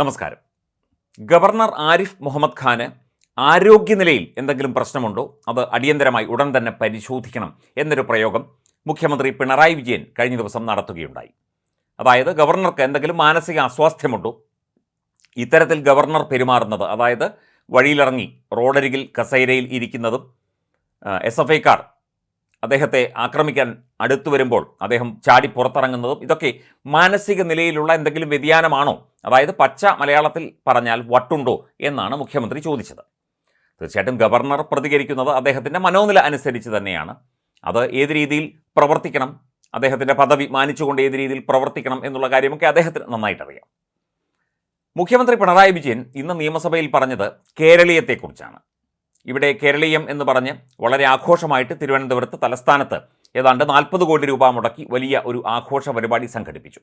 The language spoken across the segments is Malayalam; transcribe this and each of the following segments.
നമസ്കാരം. ഗവർണർ ആരിഫ് മുഹമ്മദ് ഖാന് ആരോഗ്യനിലയിൽ എന്തെങ്കിലും പ്രശ്നമുണ്ടോ? അത് അടിയന്തരമായി ഉടൻ തന്നെ പരിശോധിക്കണം എന്നൊരു പ്രയോഗം മുഖ്യമന്ത്രി പിണറായി വിജയൻ കഴിഞ്ഞ ദിവസം നടത്തുകയുണ്ടായി. അതായത് ഗവർണർക്ക് എന്തെങ്കിലും മാനസിക അസ്വാസ്ഥ്യമുണ്ടോ? ഇത്തരത്തിൽ ഗവർണർ പെരുമാറുന്നത് അതായത് വഴിയിലിറങ്ങി റോഡരികിൽ കസേരയിൽ ഇരിക്കുന്നതും എസ് എഫ് ഐക്കാർ അദ്ദേഹത്തെ ആക്രമിക്കാൻ അടുത്തു വരുമ്പോൾ അദ്ദേഹം ചാടി പുറത്തിറങ്ങുന്നതും ഇതൊക്കെ മാനസിക നിലയിലുള്ള എന്തെങ്കിലും വ്യതിയാനമാണോ? അതായത് പച്ച മലയാളത്തിൽ പറഞ്ഞാൽ വട്ടുണ്ടോ എന്നാണ് മുഖ്യമന്ത്രി ചോദിച്ചത്. തീർച്ചയായിട്ടും ഗവർണർ പ്രതികരിക്കുന്നത് അദ്ദേഹത്തിന്റെ മനോനില അനുസരിച്ച് തന്നെയാണ്. അത് ഏത് രീതിയിൽ പ്രവർത്തിക്കണം അദ്ദേഹത്തിന്റെ പദവി മാനിച്ചുകൊണ്ട് ഏത് രീതിയിൽ പ്രവർത്തിക്കണം എന്നുള്ള കാര്യമൊക്കെ അദ്ദേഹത്തിന് നന്നായിട്ടറിയാം. മുഖ്യമന്ത്രി പിണറായി വിജയൻ ഇന്ന് നിയമസഭയിൽ പറഞ്ഞത് കേരളീയത്തെക്കുറിച്ചാണ്. ഇവിടെ കേരളീയം എന്ന് പറഞ്ഞ് വളരെ ആഘോഷമായിട്ട് തിരുവനന്തപുരത്ത് തലസ്ഥാനത്ത് ഏതാണ്ട് നാൽപ്പത് കോടി രൂപ മുടക്കി വലിയ ഒരു ആഘോഷ പരിപാടി സംഘടിപ്പിച്ചു.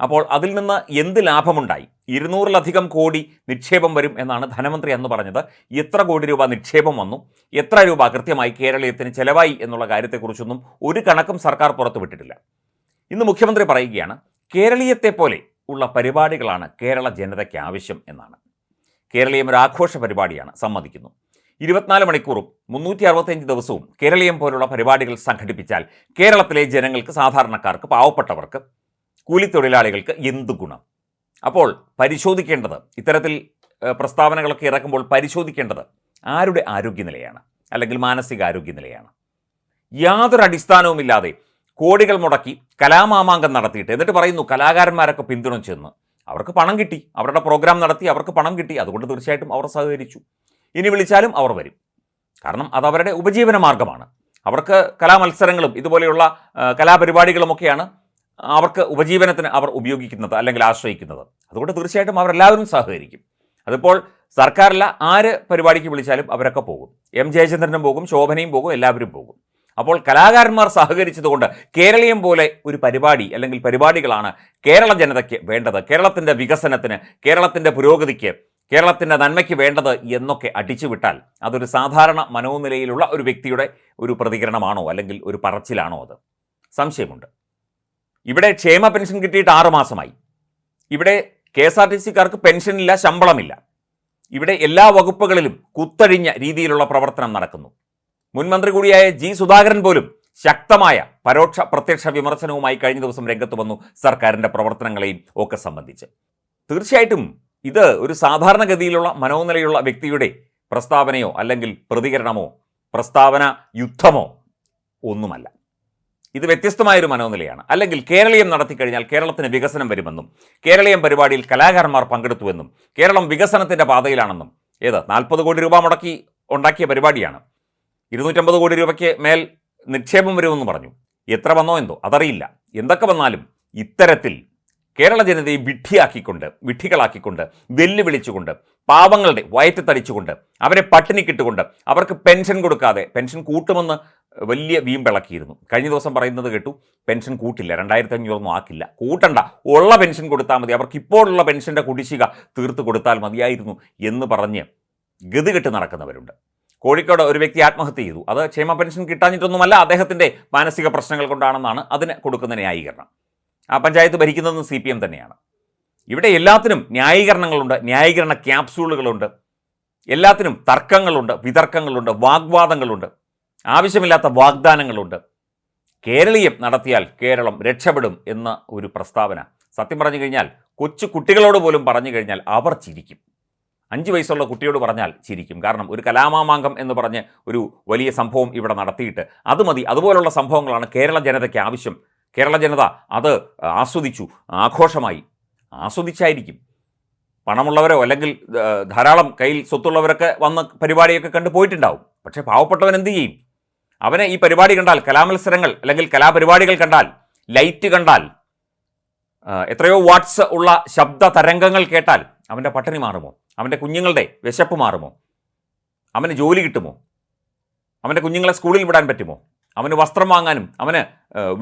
അപ്പോൾ അതിൽ നിന്ന് എന്ത് ലാഭമുണ്ടായി? ഇരുന്നൂറിലധികം കോടി നിക്ഷേപം വരും എന്നാണ് ധനമന്ത്രി അന്ന് പറഞ്ഞത്. എത്ര കോടി രൂപ നിക്ഷേപം വന്നു? എത്ര രൂപ കൃത്യമായി കേരളീയത്തിന് ചെലവായി എന്നുള്ള കാര്യത്തെക്കുറിച്ചൊന്നും ഒരു കണക്കും സർക്കാർ പുറത്തുവിട്ടിട്ടില്ല ഇന്ന് മുഖ്യമന്ത്രി പറയുകയാണ് കേരളീയത്തെ പോലെ ഉള്ള പരിപാടികളാണ് കേരള ജനതയ്ക്ക് ആവശ്യം എന്നാണ്. കേരളീയം ഒരു ആഘോഷ പരിപാടിയാണ് സമ്മതിക്കുന്നു. ഇരുപത്തിനാല് മണിക്കൂറും മുന്നൂറ്റി അറുപത്തഞ്ച് ദിവസവും കേരളീയം പോലുള്ള പരിപാടികൾ സംഘടിപ്പിച്ചാൽ കേരളത്തിലെ ജനങ്ങൾക്ക് സാധാരണക്കാർക്ക് പാവപ്പെട്ടവർക്ക് കൂലിത്തൊഴിലാളികൾക്ക് എന്ത് ഗുണം? അപ്പോൾ പരിശോധിക്കേണ്ടത് ഇത്തരത്തിൽ പ്രസ്താവനകളൊക്കെ ഇറക്കുമ്പോൾ പരിശോധിക്കേണ്ടത് ആരുടെ ആരോഗ്യനിലയാണ്? അല്ലെങ്കിൽ മാനസിക ആരോഗ്യനിലയാണ് യാതൊരു അടിസ്ഥാനവുമില്ലാതെ കോടികൾ മുടക്കി കലാമാമാങ്കം നടത്തിയിട്ട് എന്നിട്ട് പറയുന്നു കലാകാരന്മാരൊക്കെ പിന്തുണച്ചെന്ന് അവർക്ക് പണം കിട്ടി അവരുടെ പ്രോഗ്രാം നടത്തി അവർക്ക് പണം കിട്ടി അതുകൊണ്ട് തീർച്ചയായിട്ടും അവർ സഹകരിച്ചു. ഇനി വിളിച്ചാലും അവർ വരും. കാരണം അത് അവരുടെ ഉപജീവന മാർഗമാണ്. അവർക്ക് കലാമത്സരങ്ങളും ഇതുപോലെയുള്ള കലാപരിപാടികളുമൊക്കെയാണ് അവർക്ക് ഉപജീവനത്തിന് അവർ ഉപയോഗിക്കുന്നത് അല്ലെങ്കിൽ ആശ്രയിക്കുന്നത്. അതുകൊണ്ട് തീർച്ചയായിട്ടും അവരെല്ലാവരും സഹകരിക്കും. അതിപ്പോൾ സർക്കാരില്ല ആര് പരിപാടിക്ക് വിളിച്ചാലും അവരൊക്കെ പോകും. എം ജയചന്ദ്രനും പോകും ശോഭനയും പോകും എല്ലാവരും പോകും. അപ്പോൾ കലാകാരന്മാർ സഹകരിച്ചതുകൊണ്ട് കേരളീയം പോലെ ഒരു പരിപാടി അല്ലെങ്കിൽ പരിപാടികളാണ് കേരള ജനതയ്ക്ക് വേണ്ടത്. കേരളത്തിന്റെ വികസനത്തിന് കേരളത്തിന്റെ പുരോഗതിക്ക് കേരളത്തിന്റെ നന്മയ്ക്ക് വേണ്ടത് എന്നൊക്കെ അടിച്ചുവിട്ടാൽ അതൊരു സാധാരണ മനോനിലയിലുള്ള ഒരു വ്യക്തിയുടെ ഒരു പ്രതികരണമാണോ അല്ലെങ്കിൽ ഒരു പറച്ചിലാണോ അത്? സംശയമുണ്ട്. ഇവിടെ ക്ഷേമ പെൻഷൻ കിട്ടിയിട്ട് ആറ് മാസമായി. ഇവിടെ കെ എസ് ആർ ടി സിക്കാർക്ക് പെൻഷനില്ല ശമ്പളമില്ല. ഇവിടെ എല്ലാ വകുപ്പുകളിലും കുത്തഴിഞ്ഞ രീതിയിലുള്ള പ്രവർത്തനം നടക്കുന്നു. മുൻമന്ത്രി കൂടിയായ ജി സുധാകരൻ പോലും ശക്തമായ പരോക്ഷ പ്രത്യക്ഷ വിമർശനവുമായി കഴിഞ്ഞ ദിവസം രംഗത്ത് വന്നു സർക്കാരിന്റെ പ്രവർത്തനങ്ങളെയും ഒക്കെ സംബന്ധിച്ച്. തീർച്ചയായിട്ടും ഇത് ഒരു സാധാരണഗതിയിലുള്ള മനോനിലയുള്ള വ്യക്തിയുടെ പ്രസ്താവനയോ അല്ലെങ്കിൽ പ്രതികരണമോ പ്രസ്താവന യുദ്ധമോ ഒന്നുമല്ല. ഇത് വ്യത്യസ്തമായൊരു മനോനിലയാണ്. അല്ലെങ്കിൽ കേരളീയം നടത്തിക്കഴിഞ്ഞാൽ കേരളത്തിന് വികസനം വരുമെന്നും കേരളീയം പരിപാടിയിൽ കലാകാരന്മാർ പങ്കെടുത്തുവെന്നും കേരളം വികസനത്തിന്റെ പാതയിലാണെന്നും ഏത് നാൽപ്പത് കോടി രൂപ മുടക്കി ഉണ്ടാക്കിയ പരിപാടിയാണ്. ഇരുന്നൂറ്റമ്പത് കോടി രൂപയ്ക്ക് മേൽ നിക്ഷേപം വരുമെന്ന് പറഞ്ഞു. എത്ര വന്നോ എന്തോ അതറിയില്ല. എന്തൊക്കെ വന്നാലും ഇത്തരത്തിൽ കേരള ജനതയെ വിഡ്ഢിയാക്കിക്കൊണ്ട് വിഡ്ഢികളാക്കിക്കൊണ്ട് വെല്ലുവിളിച്ചുകൊണ്ട് പാവങ്ങളുടെ വയറ്റത്തടിച്ചുകൊണ്ട് അവരെ പട്ടിണിക്കിട്ടുകൊണ്ട് അവർക്ക് പെൻഷൻ കൊടുക്കാതെ പെൻഷൻ കൂട്ടുമെന്ന് വലിയ വീമ്പിളക്കിയിരുന്നു കഴിഞ്ഞ ദിവസം പറയുന്നത് കേട്ടു പെൻഷൻ കൂട്ടില്ല രണ്ടായിരത്തി അഞ്ഞൂറൊന്നും ആക്കില്ല. കൂട്ടണ്ട. ഉള്ള പെൻഷൻ കൊടുത്താൽ മതി. അവർക്ക് ഇപ്പോഴുള്ള പെൻഷന്റെ കുടിശ്ശിക തീർത്ത് കൊടുത്താൽ മതിയായിരുന്നു എന്ന് പറഞ്ഞ് ഗതികെട്ട് നടക്കുന്നവരുണ്ട്. കോഴിക്കോട് ഒരു വ്യക്തി ആത്മഹത്യ ചെയ്തു. അത് ക്ഷേമ പെൻഷൻ കിട്ടാഞ്ഞിട്ടൊന്നുമല്ല അദ്ദേഹത്തിന്റെ മാനസിക പ്രശ്നങ്ങൾ കൊണ്ടാണെന്നാണ് അതിന് കൊടുക്കുന്ന ന്യായീകരണം. ആ പഞ്ചായത്ത് ഭരിക്കുന്നതും സി പി എം തന്നെയാണ്. ഇവിടെ എല്ലാത്തിനും ന്യായീകരണങ്ങളുണ്ട് ന്യായീകരണ ക്യാപ്സൂളുകളുണ്ട് എല്ലാത്തിനും തർക്കങ്ങളുണ്ട് വിതർക്കങ്ങളുണ്ട് വാഗ്വാദങ്ങളുണ്ട്. ആവശ്യമില്ലാത്ത വാഗ്ദാനങ്ങളുണ്ട്. കേരളീയം നടത്തിയാൽ കേരളം രക്ഷപ്പെടും എന്ന ഒരു പ്രസ്താവന. സത്യം പറഞ്ഞു കഴിഞ്ഞാൽ കൊച്ചു കുട്ടികളോട് പോലും പറഞ്ഞു കഴിഞ്ഞാൽ അവർ ചിരിക്കും. അഞ്ച് വയസ്സുള്ള കുട്ടിയോട് പറഞ്ഞാൽ ചിരിക്കും. കാരണം ഒരു കലാമാമാങ്കം എന്ന് പറഞ്ഞ് ഒരു വലിയ സംഭവം ഇവിടെ നടത്തിയിട്ട് അത് മതി. അതുപോലുള്ള സംഭവങ്ങളാണ് കേരള ജനതയ്ക്ക് ആവശ്യം. കേരള ജനത അത് ആസ്വദിച്ചു. ആഘോഷമായി. ആസ്വദിച്ചായിരിക്കും. പണമുള്ളവരോ അല്ലെങ്കിൽ ധാരാളം കയ്യിൽ സ്വത്തുള്ളവരൊക്കെ വന്ന് പരിപാടിയൊക്കെ കണ്ടു പോയിട്ടുണ്ടാവും. പക്ഷേ പാവപ്പെട്ടവൻ എന്ത് ചെയ്യും? അവന് ഈ പരിപാടി കണ്ടാൽ കലാമത്സരങ്ങൾ അല്ലെങ്കിൽ കലാപരിപാടികൾ കണ്ടാൽ ലൈറ്റ് കണ്ടാൽ എത്രയോ വാട്സ് ഉള്ള ശബ്ദ തരംഗങ്ങൾ കേട്ടാൽ അവന്റെ പട്ടിണി മാറുമോ? അവന്റെ കുഞ്ഞുങ്ങളുടെ വിശപ്പ് മാറുമോ? അവന് ജോലി കിട്ടുമോ? അവന്റെ കുഞ്ഞുങ്ങളെ സ്കൂളിൽ വിടാൻ പറ്റുമോ? അവന് വസ്ത്രം വാങ്ങാനും അവന്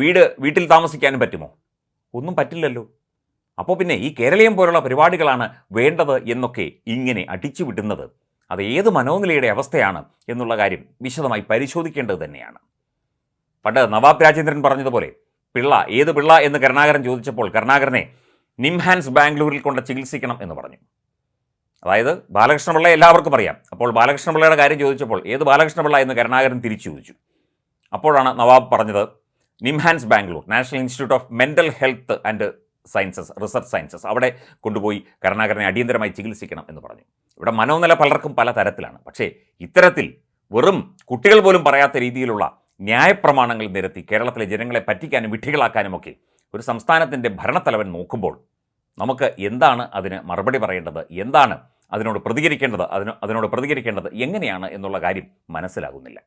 വീട് വീട്ടിൽ താമസിക്കാനും പറ്റുമോ? ഒന്നും പറ്റില്ലല്ലോ. അപ്പോൾ പിന്നെ ഈ കേരളീയം പോലുള്ള പരിപാടികളാണ് വേണ്ടത് എന്നൊക്കെ ഇങ്ങനെ അടിച്ചു വിടുന്നത് അത് ഏത് മനോനിലയുടെ അവസ്ഥയാണ് എന്നുള്ള കാര്യം വിശദമായി പരിശോധിക്കേണ്ടത് തന്നെയാണ്. പണ്ട് നവാബ് രാജേന്ദ്രൻ പറഞ്ഞതുപോലെ പിള്ള ഏത് പിള്ള എന്ന് കരുണാകരൻ ചോദിച്ചപ്പോൾ കരുണാകരനെ നിംഹാൻസ് ബാംഗ്ലൂരിൽ കൊണ്ട് ചികിത്സിക്കണം എന്ന് പറഞ്ഞു. അതായത് ബാലകൃഷ്ണപിള്ള എല്ലാവർക്കും അറിയാം. അപ്പോൾ ബാലകൃഷ്ണപിള്ളയുടെ കാര്യം ചോദിച്ചപ്പോൾ ഏത് ബാലകൃഷ്ണപിള്ള എന്ന് കരുണാകരൻ തിരിച്ചു ചോദിച്ചു അപ്പോഴാണ് നവാബ് പറഞ്ഞത് NIMHANS Bangalore national institute of mental health and sciences research sciences അവിടെ കൊണ്ടുപോയി കരുണാകരനെ അടിയന്തരമായി ചികിത്സിക്കണം എന്ന് പറഞ്ഞു. ഇവിടെ മനോനില പലർക്കും പല തരത്തിലാണ്. പക്ഷേ ഇത്തരത്തിൽ വെറും കുട്ടികൾ പോലും പറയാത്ത രീതിയിലുള്ള ന്യായപ്രമാണങ്ങൾ നിരത്തി കേരളത്തിലെ ജനങ്ങളെ പറ്റിക്കാനും വിഡ്ഢികളാക്കാനുമൊക്കെ ഒരു സംസ്ഥാനത്തിന്റെ ഭരണത്തലവൻ നോക്കുമ്പോൾ നമുക്ക് എന്താണ് അതിന് മറുപടി പറയേണ്ടത്? എന്താണ് അതിനോട് പ്രതികരിക്കേണ്ടത്? അതിന് അതിനോട് പ്രതികരിക്കേണ്ടത്? എങ്ങനെയാണ് എന്നുള്ള കാര്യം മനസ്സിലാകുന്നില്ല.